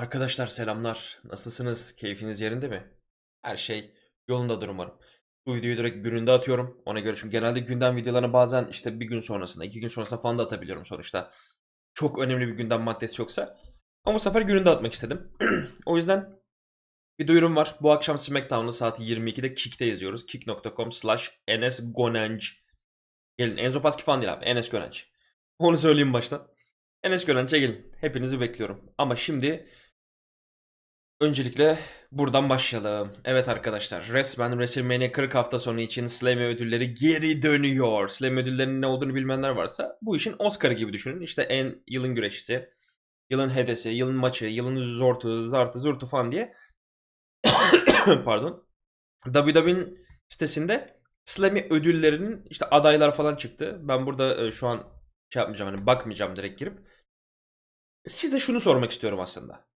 Arkadaşlar selamlar. Nasılsınız? Keyfiniz yerinde mi? Her şey yolundadır umarım. Bu videoyu direkt gününde atıyorum. Ona göre çünkü genelde gündem videolarını bazen işte bir gün sonrasında, iki gün sonrasında falan da atabiliyorum sonuçta. Çok önemli bir gündem maddesi yoksa. Ama bu sefer gününde atmak istedim. o yüzden bir duyurum var. Bu akşam SmackDown'u saat 22'de Kick'te yazıyoruz. Kick.com slash enesgonenc. Gelin Enzo Paski falan değil abi. Enes Gönenç. Onu söyleyeyim baştan. Enes Gönenç'e gelin. Hepinizi bekliyorum. Ama şimdi Öncelikle buradan başlayalım. Evet arkadaşlar resmen WrestleMania 40 hafta sonu için Slammy ödülleri geri dönüyor. Slammy ödüllerinin ne olduğunu bilmeyenler varsa bu işin Oscar'ı gibi düşünün. İşte en yılın güreşçisi, yılın hedesi, yılın maçı, yılın zortu, zartı, zurtu falan diye. Pardon. WWE'nin sitesinde Slammy ödüllerinin işte adaylar falan çıktı. Ben burada e, şu an şey yapmayacağım hani bakmayacağım direkt girip. Size şunu sormak istiyorum aslında.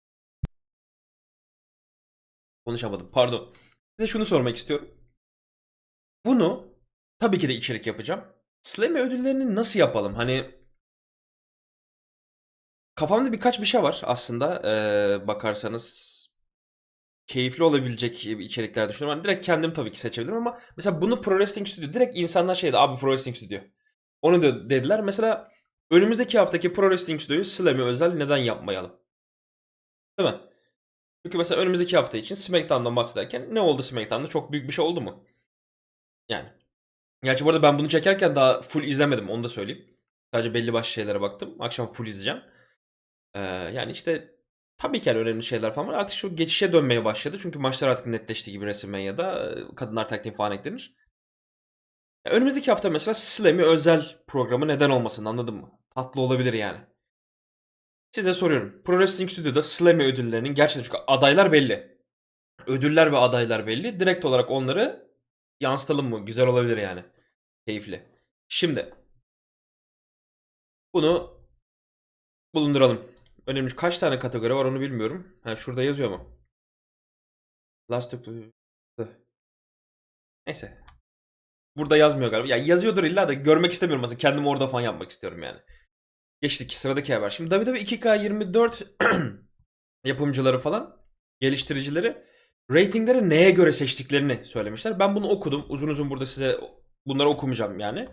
Konuşamadım pardon. Size şunu sormak istiyorum. Bunu tabii ki de içerik yapacağım. Slammy ödüllerini nasıl yapalım? Hani kafamda birkaç bir şey var aslında. Ee, bakarsanız keyifli olabilecek içerikler düşünüyorum. Hani direkt kendim tabii ki seçebilirim ama mesela bunu Pro Wrestling Studio direkt insanlar şeydi abi Pro Wrestling Studio. Onu da dediler. Mesela önümüzdeki haftaki Pro Wrestling Studio'yu Slammy özel neden yapmayalım? Değil mi? Çünkü mesela önümüzdeki hafta için SmackDown'dan bahsederken ne oldu SmackDown'da? Çok büyük bir şey oldu mu? Yani. Gerçi bu arada ben bunu çekerken daha full izlemedim onu da söyleyeyim. Sadece belli başlı şeylere baktım. Akşam full izleyeceğim. Ee, yani işte tabii ki yani önemli şeyler falan var. Artık şu geçişe dönmeye başladı. Çünkü maçlar artık netleşti gibi WrestleMania'da. Ee, Kadınlar team falan eklenir. Ya önümüzdeki hafta mesela Slammy özel programı neden olmasın anladın mı? Tatlı olabilir yani. Size soruyorum. Pro Wrestling Studio'da Slammy ödüllerinin gerçekten çünkü adaylar belli. Ödüller ve adaylar belli. Direkt olarak onları yansıtalım mı? Güzel olabilir yani. Keyifli. Şimdi bunu bulunduralım. Önemli. Kaç tane kategori var onu bilmiyorum. Ha, şurada yazıyor mu? Last Neyse. Burada yazmıyor galiba. Ya yazıyordur illa da görmek istemiyorum. Mesela kendim orada falan yapmak istiyorum yani. Geçtik sıradaki haber. Şimdi WWE 2K24 yapımcıları falan geliştiricileri ratingleri neye göre seçtiklerini söylemişler. Ben bunu okudum. Uzun uzun burada size bunları okumayacağım yani.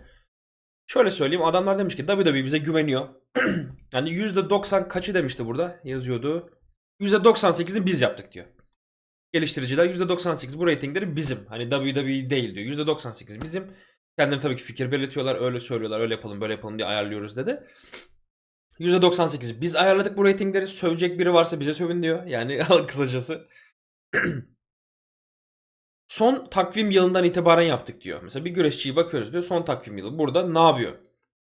Şöyle söyleyeyim adamlar demiş ki WWE bize güveniyor. yani %90 kaçı demişti burada yazıyordu. %98'ini biz yaptık diyor. Geliştiriciler %98 bu ratingleri bizim. Hani WWE değil diyor. %98 bizim. Kendileri tabii ki fikir belirtiyorlar. Öyle söylüyorlar. Öyle yapalım böyle yapalım diye ayarlıyoruz dedi. %98'i biz ayarladık bu ratingleri. Sövecek biri varsa bize sövün diyor. Yani kısacası. son takvim yılından itibaren yaptık diyor. Mesela bir güreşçiyi bakıyoruz diyor. Son takvim yılı burada ne yapıyor?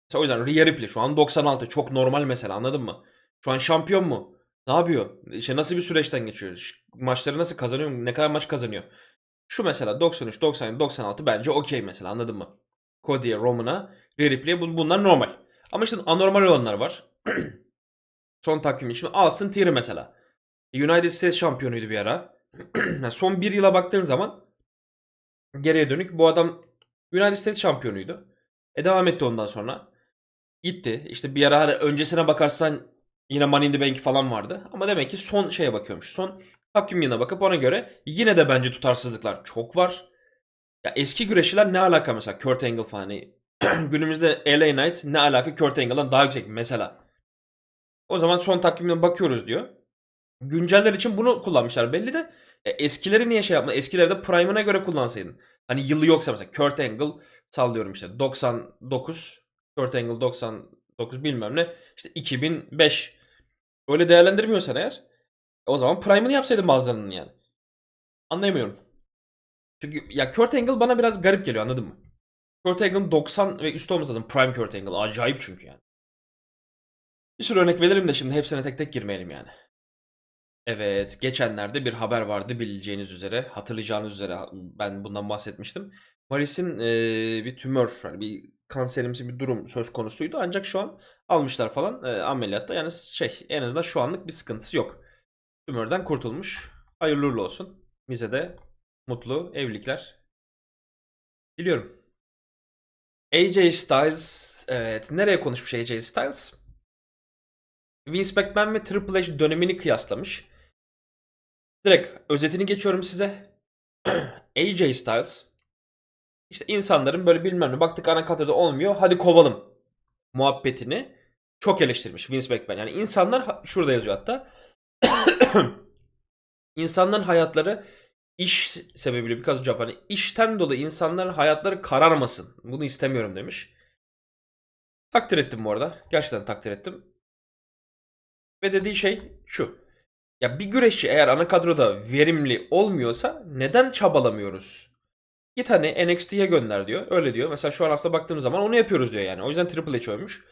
Mesela o yüzden Rhea Ripley şu an 96. Çok normal mesela anladın mı? Şu an şampiyon mu? Ne yapıyor? İşte nasıl bir süreçten geçiyor? Maçları nasıl kazanıyor? Ne kadar maç kazanıyor? Şu mesela 93, 97, 96 bence okey mesela anladın mı? Cody'ye, Roman'a, Rhea Ripley'e bunlar normal. Ama işte anormal olanlar var. son takvim şimdi Austin Theory mesela. United States şampiyonuydu bir ara. yani son bir yıla baktığın zaman geriye dönük bu adam United States şampiyonuydu. E devam etti ondan sonra. Gitti. İşte bir ara hani öncesine bakarsan yine Money in the Bank falan vardı. Ama demek ki son şeye bakıyormuş. Son takvim yılına bakıp ona göre yine de bence tutarsızlıklar çok var. Ya eski güreşçiler ne alaka mesela Kurt Angle falan hani günümüzde LA Knight ne alaka Kurt Angle'dan daha yüksek mesela. O zaman son takvimine bakıyoruz diyor. Günceller için bunu kullanmışlar belli de e, eskileri niye şey yapma? Eskileri de prime'ına göre kullansaydın. Hani yılı yoksa mesela Kurt Angle sallıyorum işte 99 Kurt Angle 99 bilmem ne işte 2005 öyle değerlendirmiyorsan eğer o zaman prime'ını yapsaydın bazılarının yani. Anlayamıyorum. Çünkü ya Kurt Angle bana biraz garip geliyor anladın mı? Kurt Angle'ın 90 ve üstü olması lazım. Prime Kurt Angle. Acayip çünkü yani. Bir sürü örnek verelim de şimdi hepsine tek tek girmeyelim yani. Evet, geçenlerde bir haber vardı bileceğiniz üzere, hatırlayacağınız üzere ben bundan bahsetmiştim. Maris'in e, bir tümör, hani bir kanserimsi bir durum söz konusuydu. Ancak şu an almışlar falan e, ameliyatta. Yani şey en azından şu anlık bir sıkıntısı yok. Tümörden kurtulmuş. Hayırlı uğurlu olsun. Bize de mutlu evlilikler diliyorum. AJ Styles evet nereye konuşmuş AJ Styles? Vince McMahon ve Triple H dönemini kıyaslamış. Direkt özetini geçiyorum size. AJ Styles işte insanların böyle bilmem ne baktık ana kadroda olmuyor hadi kovalım muhabbetini çok eleştirmiş Vince McMahon. Yani insanlar şurada yazıyor hatta. İnsanların hayatları iş sebebiyle birkaç cevap hani işten dolayı insanların hayatları kararmasın. Bunu istemiyorum demiş. Takdir ettim bu arada. Gerçekten takdir ettim. Ve dediği şey şu. Ya bir güreşçi eğer ana kadroda verimli olmuyorsa neden çabalamıyoruz? Git hani NXT'ye gönder diyor. Öyle diyor. Mesela şu an aslında baktığım zaman onu yapıyoruz diyor yani. O yüzden Triple H ölmüş.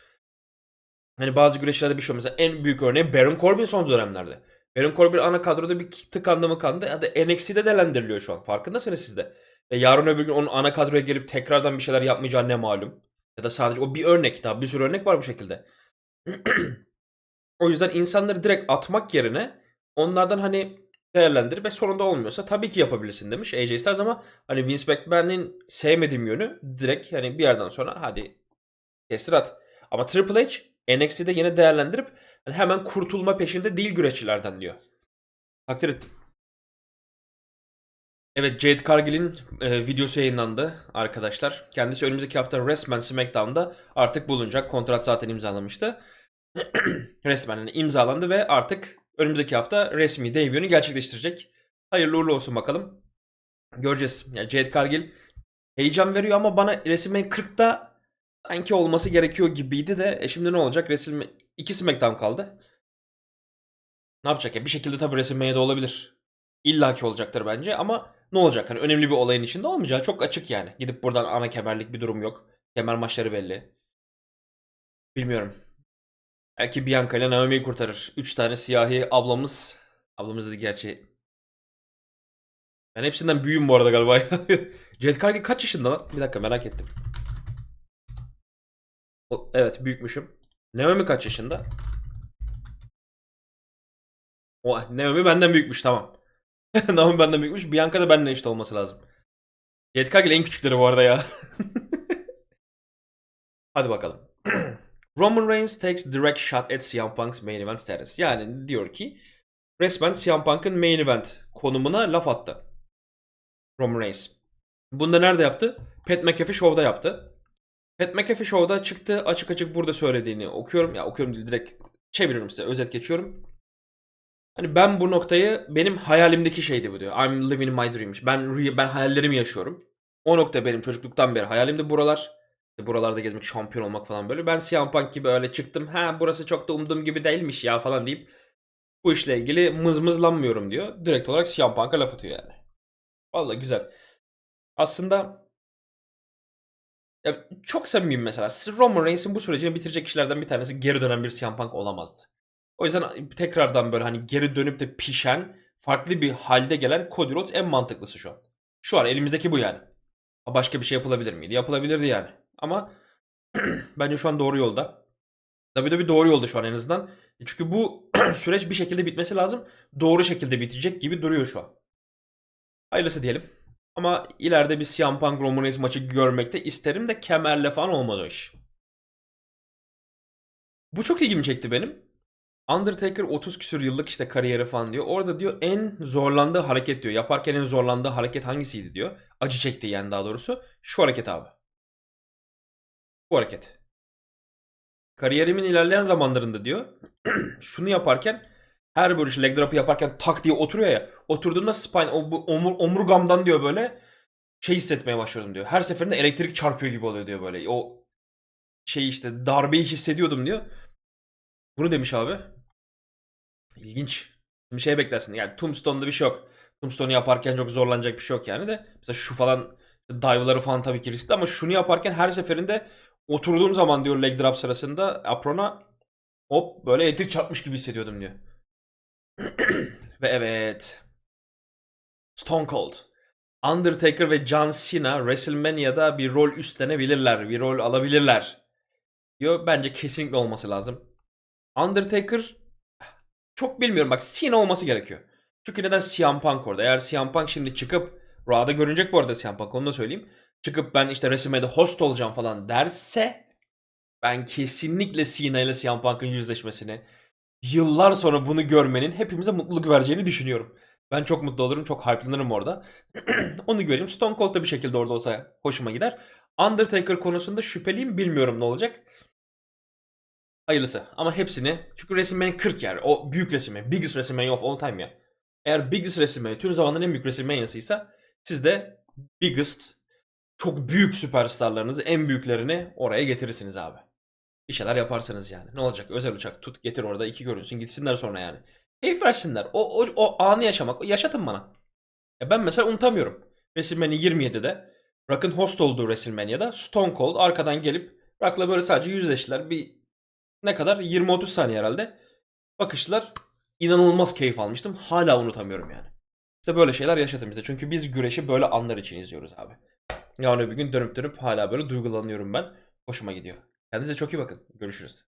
Hani bazı güreşlerde bir şey. Mesela en büyük örneği Baron Corbin son dönemlerde. Baron Corbin ana kadroda bir tıkandı mı kandı. Hadi NXT'de değerlendiriliyor şu an. Farkındasınız siz de. Ve yarın öbür gün onun ana kadroya gelip tekrardan bir şeyler yapmayacağı ne malum. Ya da sadece o bir örnek. Daha bir sürü örnek var bu şekilde. o yüzden insanları direkt atmak yerine onlardan hani değerlendir ve sonunda olmuyorsa tabii ki yapabilirsin demiş AJ Styles ama hani Vince McMahon'in sevmediğim yönü direkt hani bir yerden sonra hadi kestir at. Ama Triple H NXT'de yine değerlendirip hani hemen kurtulma peşinde değil güreşçilerden diyor. Takdir ettim. Evet Jade Cargill'in e, videosu yayınlandı arkadaşlar. Kendisi önümüzdeki hafta resmen SmackDown'da artık bulunacak. Kontrat zaten imzalamıştı. resmen hani imzalandı ve artık önümüzdeki hafta resmi debutunu gerçekleştirecek. Hayırlı uğurlu olsun bakalım. Göreceğiz. Yani Jade Cargill heyecan veriyor ama bana WrestleMania 40'ta sanki olması gerekiyor gibiydi de e şimdi ne olacak? WrestleMania 2 SmackDown kaldı. Ne yapacak ya? Bir şekilde tabii WrestleMania'da olabilir. İlla ki olacaktır bence ama ne olacak? Hani önemli bir olayın içinde olmayacağı çok açık yani. Gidip buradan ana kemerlik bir durum yok. Kemer maçları belli. Bilmiyorum. Belki Bianca ile Naomi'yi kurtarır. 3 tane siyahi ablamız. Ablamız dedi gerçi. Ben hepsinden büyüğüm bu arada galiba. Jade Cargill kaç yaşında lan? Bir dakika merak ettim. Evet büyükmüşüm. Naomi kaç yaşında? O Naomi benden büyükmüş tamam. Naomi benden büyükmüş. Bianca da benden eşit olması lazım. Jade Cargill en küçükleri bu arada ya. Hadi bakalım. Roman Reigns takes direct shot at CM Punk's main event status. Yani diyor ki resmen CM Punk'ın main event konumuna laf attı. Roman Reigns. Bunu da nerede yaptı? Pat McAfee Show'da yaptı. Pat McAfee Show'da çıktı açık açık burada söylediğini okuyorum. Ya okuyorum değil direkt çeviriyorum size özet geçiyorum. Hani ben bu noktayı benim hayalimdeki şeydi bu diyor. I'm living my dream. Ben ben hayallerimi yaşıyorum. O nokta benim çocukluktan beri hayalimdi buralar. İşte buralarda gezmek, şampiyon olmak falan böyle. Ben CM Punk gibi öyle çıktım. Ha burası çok da umduğum gibi değilmiş ya falan deyip bu işle ilgili mızmızlanmıyorum diyor. Direkt olarak CM Punk'a laf atıyor yani. Vallahi güzel. Aslında ya çok samimiyim mesela. Roman Reigns'in bu sürecini bitirecek kişilerden bir tanesi geri dönen bir CM Punk olamazdı. O yüzden tekrardan böyle hani geri dönüp de pişen, farklı bir halde gelen Cody Rhodes en mantıklısı şu an. Şu an elimizdeki bu yani. Başka bir şey yapılabilir miydi? Yapılabilirdi yani. Ama bence şu an doğru yolda. WWE doğru yolda şu an en azından. E Çünkü bu süreç bir şekilde bitmesi lazım. Doğru şekilde bitecek gibi duruyor şu an. Hayırlısı diyelim. Ama ileride bir CM Punk Roman Reigns maçı görmekte isterim de kemerle falan olmaz o iş. Bu çok ilgimi çekti benim. Undertaker 30 küsür yıllık işte kariyeri falan diyor. Orada diyor en zorlandığı hareket diyor. Yaparken en zorlandığı hareket hangisiydi diyor. Acı çekti yani daha doğrusu. Şu hareket abi. Bu hareket. Kariyerimin ilerleyen zamanlarında diyor. şunu yaparken her böyle leg drop'ı yaparken tak diye oturuyor ya. Oturduğunda spine omur, omurgamdan diyor böyle şey hissetmeye başladım diyor. Her seferinde elektrik çarpıyor gibi oluyor diyor böyle. O şey işte darbeyi hissediyordum diyor. Bunu demiş abi. İlginç. Bir şey beklersin. Yani Tombstone'da bir şey yok. Tombstone'u yaparken çok zorlanacak bir şey yok yani de. Mesela şu falan dive'ları falan tabii ki riskli ama şunu yaparken her seferinde oturduğum zaman diyor leg drop sırasında aprona hop böyle elektrik çarpmış gibi hissediyordum diyor. ve evet. Stone Cold. Undertaker ve John Cena WrestleMania'da bir rol üstlenebilirler. Bir rol alabilirler. Diyor bence kesinlikle olması lazım. Undertaker çok bilmiyorum bak Cena olması gerekiyor. Çünkü neden CM Punk orada? Eğer CM Punk şimdi çıkıp Raw'da görünecek bu arada CM Punk onu da söyleyeyim. Çıkıp ben işte WrestleMania'da host olacağım falan derse ben kesinlikle Cena ile CM Punk'ın yüzleşmesini yıllar sonra bunu görmenin hepimize mutluluk vereceğini düşünüyorum. Ben çok mutlu olurum. Çok hype'lanırım orada. Onu göreyim. Stone Cold da bir şekilde orada olsa hoşuma gider. Undertaker konusunda şüpheliyim. Bilmiyorum ne olacak. Hayırlısı. Ama hepsini çünkü WrestleMania 40 yani. O büyük WrestleMania. Biggest WrestleMania of all time ya. Eğer Biggest WrestleMania tüm zamanların en büyük WrestleMania'sıysa siz de Biggest çok büyük süperstarlarınızı en büyüklerini oraya getirirsiniz abi. Bir şeyler yaparsınız yani. Ne olacak? Özel uçak tut getir orada iki görünsün gitsinler sonra yani. Keyif versinler. O, o, o anı yaşamak. Yaşatın bana. Ya ben mesela unutamıyorum. WrestleMania 27'de Rock'ın host olduğu WrestleMania'da Stone Cold arkadan gelip Rock'la böyle sadece yüzleştiler. Bir ne kadar? 20-30 saniye herhalde. Bakışlar inanılmaz keyif almıştım. Hala unutamıyorum yani. İşte böyle şeyler yaşatın bize. Çünkü biz güreşi böyle anlar için izliyoruz abi. Yani bir gün dönüp dönüp hala böyle duygulanıyorum ben. Hoşuma gidiyor. Kendinize çok iyi bakın. Görüşürüz.